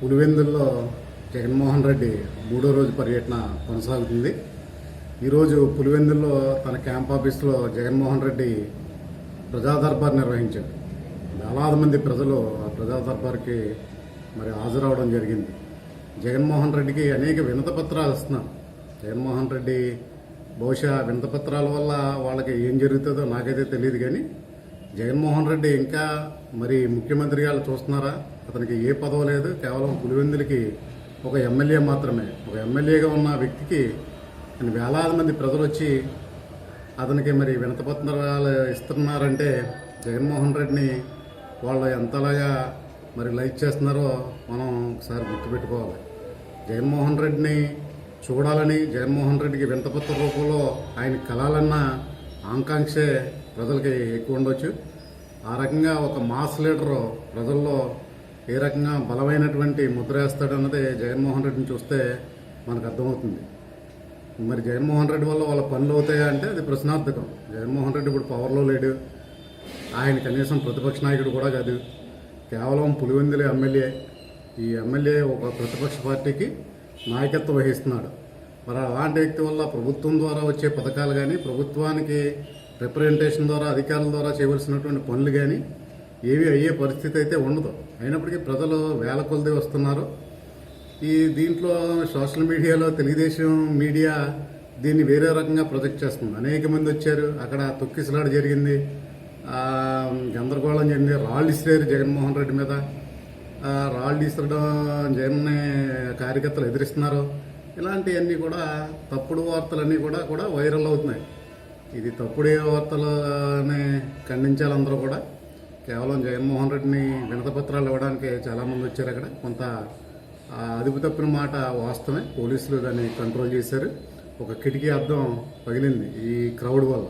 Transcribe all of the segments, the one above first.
పులివెందుల్లో జగన్మోహన్ రెడ్డి మూడో రోజు పర్యటన కొనసాగుతుంది. ఈరోజు పులివెందుల్లో తన క్యాంప్ ఆఫీస్లో జగన్మోహన్ రెడ్డి ప్రజా దర్బార్ నిర్వహించారు. వేలాది మంది ప్రజలు ఆ ప్రజా దర్బార్కి మరి హాజరవడం జరిగింది. జగన్మోహన్ రెడ్డికి అనేక వినత పత్రాలు ఇస్తున్నారు జగన్మోహన్ రెడ్డి బహుశా వినత పత్రాల వల్ల వాళ్ళకి ఏం జరుగుతుందో నాకైతే తెలియదు కానీ జగన్మోహన్ రెడ్డి ఇంకా మరి ముఖ్యమంత్రి గారు చూస్తున్నారా? అతనికి ఏ పదవి లేదు. కేవలం పులివెందులకి ఒక ఎమ్మెల్యే మాత్రమే. ఒక ఎమ్మెల్యేగా ఉన్న వ్యక్తికి వేలాది మంది ప్రజలు వచ్చి అతనికి మరి వినతపత్రాలు ఇస్తున్నారంటే జగన్మోహన్ రెడ్డిని వాళ్ళు ఎంతలాగా మరి లైక్ చేస్తున్నారో మనం ఒకసారి గుర్తుపెట్టుకోవాలి. జగన్మోహన్ రెడ్డిని చూడాలని జగన్మోహన్ రెడ్డికి వింతపత్ర రూపంలో ఆయన కలాలన్న ఆకాంక్షే ప్రజలకి ఎక్కువ ఉండొచ్చు. ఆ రకంగా ఒక మాస్ లీడరు ప్రజల్లో ఏ రకంగా బలమైనటువంటి ముద్ర వేస్తాడన్నది జగన్మోహన్ రెడ్డిని చూస్తే మనకు అర్థమవుతుంది. మరి జగన్మోహన్ రెడ్డి వల్ల వాళ్ళ పనులు అవుతాయా అంటే అది ప్రశ్నార్థకం. జగన్మోహన్ రెడ్డి ఇప్పుడు పవర్లో లేడు. ఆయన కనీసం ప్రతిపక్ష నాయకుడు కూడా కాదు. కేవలం పులివెందుల ఎమ్మెల్యే. ఈ ఎమ్మెల్యే ఒక ప్రతిపక్ష పార్టీకి నాయకత్వం వహిస్తున్నాడు. మరి అలాంటి వ్యక్తి వల్ల ప్రభుత్వం ద్వారా వచ్చే పథకాలు కానీ ప్రభుత్వానికి రిప్రజెంటేషన్ ద్వారా అధికారుల ద్వారా చేయవలసినటువంటి పనులు కానీ ఏవి అయ్యే పరిస్థితి అయితే ఉండదు. అయినప్పటికీ ప్రజలు వేల కొలది వస్తున్నారు. ఈ దీంట్లో సోషల్ మీడియాలో తెలుగుదేశం మీడియా దీన్ని వేరే రకంగా ప్రొజెక్ట్ చేస్తుంది. అనేక మంది వచ్చారు. అక్కడ తొక్కిసలాడ జరిగింది. గందరగోళం జరిగింది. రాళ్ళు ఇసిరారు జగన్మోహన్ రెడ్డి మీద. రాళ్ళు ఇసరడం జగన్ కార్యకర్తలు ఎదిరిస్తున్నారు. ఇలాంటివన్నీ కూడా తప్పుడు వార్తలన్నీ కూడా కూడా వైరల్ అవుతున్నాయి. ఇది తప్పుడు వార్తలని ఖండించాలి అందరూ కూడా. కేవలం జగన్మోహన్ రెడ్డిని వినతపత్రాలు ఇవ్వడానికి చాలామంది వచ్చారు అక్కడ. కొంత అదుపు తప్పిన మాట వాస్తవమే. పోలీసులు దాన్ని కంట్రోల్ చేశారు. ఒక కిటికీ అద్దం పగిలింది ఈ క్రౌడ్ వల్ల.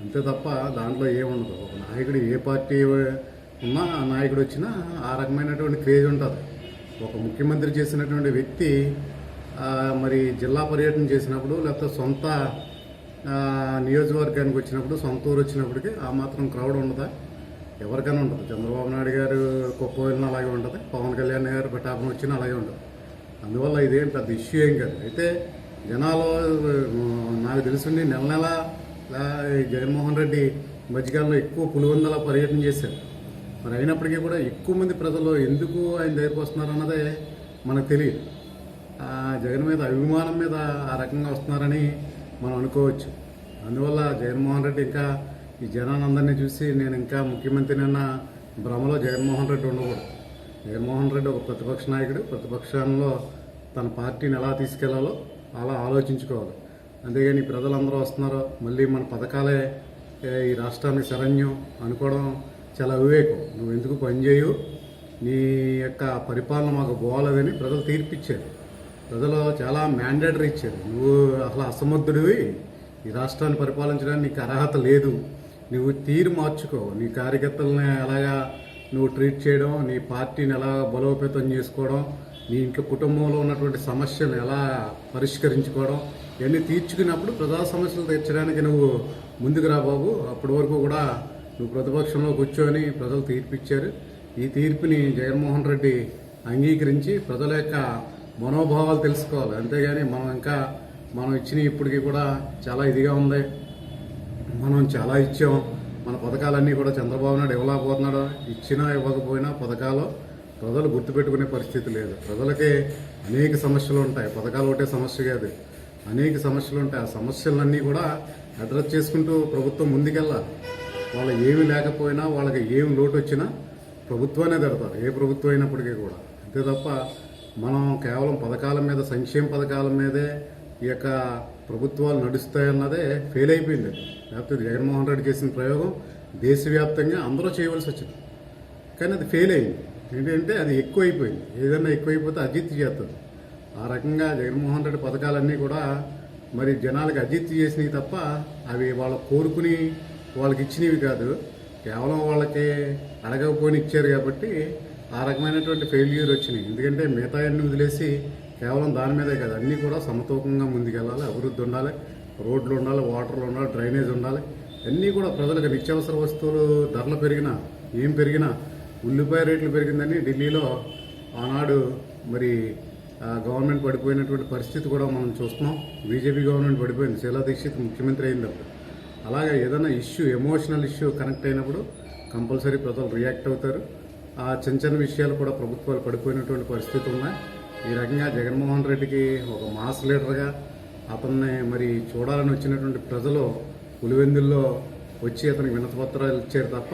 అంతే తప్ప దాంట్లో ఏముండదు ఒక నాయకుడు ఏ పార్టీ ఉన్నా ఆ నాయకుడు వచ్చినా ఆ రకమైనటువంటి క్రేజ్ ఉంటుంది. ఒక ముఖ్యమంత్రి చేసినటువంటి వ్యక్తి మరి జిల్లా పర్యటన చేసినప్పుడు లేకపోతే సొంత నియోజకవర్గానికి వచ్చినప్పుడు సొంత ఊరు వచ్చినప్పటికీ ఆ మాత్రం క్రౌడ్ ఉండదా? ఎవరికైనా ఉండదు. చంద్రబాబు నాయుడు గారు గొప్ప వెళ్ళిన అలాగే ఉంటుంది. పవన్ కళ్యాణ్ గారు పిఠాపురం వచ్చినా అలాగే ఉండదు అందువల్ల ఇదేం పెద్ద ఇష్యూ ఏం కాదు. అయితే జనాలు నాకు తెలుసుండి నెల నెల జగన్మోహన్ రెడ్డి మధ్యకాలంలో ఎక్కువ పులివందల పర్యటన చేశారు. మరి అయినప్పటికీ కూడా ఎక్కువ మంది ప్రజలు ఎందుకు ఆయన దగ్గరికి వస్తున్నారు అన్నదే మనకు తెలియదు. జగన్ మీద అభిమానం మీద ఆ రకంగా వస్తున్నారని మనం అనుకోవచ్చు. అందువల్ల జగన్మోహన్ రెడ్డి ఇంకా ఈ జనానందరినీ చూసి నేను ఇంకా ముఖ్యమంత్రి అన్న భ్రమలో జగన్మోహన్ రెడ్డి ఉండకూడదు. జగన్మోహన్ రెడ్డి ఒక ప్రతిపక్ష నాయకుడు ప్రతిపక్షంలో తన పార్టీని ఎలా తీసుకెళ్ళాలో అలా ఆలోచించుకోవాలి. అంతేగాని ప్రజలందరూ వస్తున్నారో మళ్ళీ మన పథకాలే ఈ రాష్ట్రానికి శరణ్యం అనుకోవడం చాలా వివేకం. నువ్వు ఎందుకు పనిచేయు నీ యొక్క పరిపాలన మాకు పోవాలదని ప్రజలు తీర్పిచ్చారు. ప్రజలు చాలా మ్యాండేటరీ ఇచ్చారు. నువ్వు అసలు అసమర్థుడివి. ఈ రాష్ట్రాన్ని పరిపాలించడానికి నీకు అర్హత లేదు. నువ్వు తీరు మార్చుకో. నీ కార్యకర్తలని ఎలాగా నువ్వు ట్రీట్ చేయడం నీ పార్టీని ఎలా బలోపేతం చేసుకోవడం నీ ఇంట్లో కుటుంబంలో ఉన్నటువంటి సమస్యలు ఎలా పరిష్కరించుకోవడం ఇవన్నీ తీర్చుకున్నప్పుడు ప్రజా సమస్యలు తీర్చడానికి నువ్వు ముందుకు రా బాబు. అప్పటి వరకు కూడా నువ్వు ప్రతిపక్షంలో కూర్చొని ప్రజలు తీర్పిచ్చారు. ఈ తీర్పుని జగన్మోహన్ రెడ్డి అంగీకరించి ప్రజల యొక్క మనోభావాలు తెలుసుకోవాలి. అంతేగాని మనం ఇంకా మనం ఇచ్చిన ఇప్పటికీ కూడా చాలా ఇదిగా ఉంది. మనం చాలా ఇచ్చాం. మన పథకాలన్నీ కూడా చంద్రబాబు నాయుడు ఇవ్వలేకపోతున్నాడు. ఇచ్చినా ఇవ్వకపోయినా పథకాలు ప్రజలు గుర్తుపెట్టుకునే పరిస్థితి లేదు. ప్రజలకి అనేక సమస్యలు ఉంటాయి. పథకాలు ఒకటే సమస్య కాదు. అనేక సమస్యలు ఉంటాయి. ఆ సమస్యలన్నీ కూడా అడ్రస్ చేసుకుంటూ ప్రభుత్వం ముందుకెళ్ళాలి. వాళ్ళు ఏమి లేకపోయినా వాళ్ళకి ఏమి లోటు వచ్చినా ప్రభుత్వానే తిడతారు. ఏ ప్రభుత్వం అయినప్పటికీ కూడా. అంతే తప్ప మనం కేవలం పథకాల మీద సంక్షేమ పథకాల మీదే ఈ యొక్క ప్రభుత్వాలు నడుస్తాయన్నదే ఫెయిల్ అయిపోయింది. లేకపోతే జగన్మోహన్ రెడ్డి చేసిన ప్రయోగం. దేశవ్యాప్తంగా అందరూ చేయవలసి వచ్చింది. కానీ అది ఫెయిల్ అయింది. ఏంటంటే అది ఎక్కువైపోయింది. ఏదైనా ఎక్కువైపోతే అజిత్ చేస్తుంది ఆ రకంగా జగన్మోహన్ రెడ్డి పథకాలన్నీ కూడా మరి జనాలకు అజిత్ చేసినవి తప్ప అవి వాళ్ళు కోరుకుని వాళ్ళకి ఇచ్చినవి కాదు. కేవలం వాళ్ళకి అడగకపోయిన ఇచ్చారు కాబట్టి ఆ రకమైనటువంటి ఫెయిల్యూర్ వచ్చినాయి. ఎందుకంటే మిగతా అన్ని వదిలేసి కేవలం దాని మీదే కాదు అన్నీ కూడా సమతూకంగా ముందుకెళ్ళాలి అభివృద్ధి ఉండాలి రోడ్లు ఉండాలి వాటర్లు ఉండాలి డ్రైనేజ్ ఉండాలి. అన్నీ కూడా ప్రజలకు నిత్యావసర వస్తువులు ధరలు పెరిగినా ఏం పెరిగినా ఉల్లిపాయ రేట్లు పెరిగిందని ఢిల్లీలో ఆనాడు మరి గవర్నమెంట్ పడిపోయినటువంటి పరిస్థితి కూడా మనం చూస్తున్నాం. బీజేపీ గవర్నమెంట్ పడిపోయింది. శీలా దీక్షిత్ ముఖ్యమంత్రి అయింది అప్పుడు. అలాగే ఏదైనా ఇష్యూ ఎమోషనల్ ఇష్యూ కనెక్ట్ అయినప్పుడు కంపల్సరీ ప్రజలు రియాక్ట్ అవుతారు. ఆ చిన్న చిన్న విషయాలు కూడా ప్రభుత్వాలు పడిపోయినటువంటి పరిస్థితి ఉన్నాయి. ఈ రకంగా జగన్మోహన్ రెడ్డికి ఒక మాస్ లీడర్గా అతన్ని మరి చూడాలని వచ్చినటువంటి ప్రజలు పులివెందుల్లో వచ్చి అతనికి వినతిపత్రాలు ఇచ్చారు తప్ప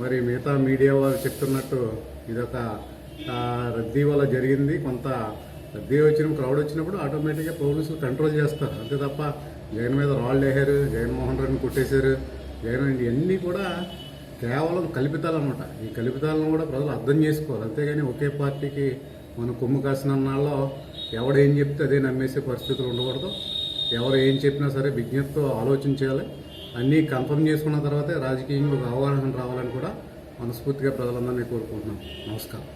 మరి మిగతా మీడియా వాళ్ళు చెప్తున్నట్టు ఇదొక రద్దీ వల్ల జరిగింది. కొంత రద్దీ వచ్చిన క్రౌడ్ వచ్చినప్పుడు ఆటోమేటిక్గా పోలీసులు కంట్రోల్ చేస్తారు. అంతే తప్ప జగన్ మీద రాళ్ళు వేసారు జగన్మోహన్ రెడ్డిని కొట్టేశారు. జగన్ ఇవన్నీ కూడా కేవలం కల్పితాలు అనమాట ఈ కల్పితాలను కూడా ప్రజలు అర్థం చేసుకోవాలి. అంతేగాని ఒకే పార్టీకి మనం కొమ్ము కాసిన నాళ్ళలో ఏం చెప్తే అదే నమ్మేసే పరిస్థితులు ఉండకూడదు. ఎవరు ఏం చెప్పినా సరే విజ్ఞతతో ఆలోచించాలి అన్నీ కన్ఫర్మ్ చేసుకున్న తర్వాతే రాజకీయంలో అవగాహన రావాలని కూడా మనస్ఫూర్తిగా ప్రజలందరినీ కోరుకుంటున్నాం. నమస్కారం.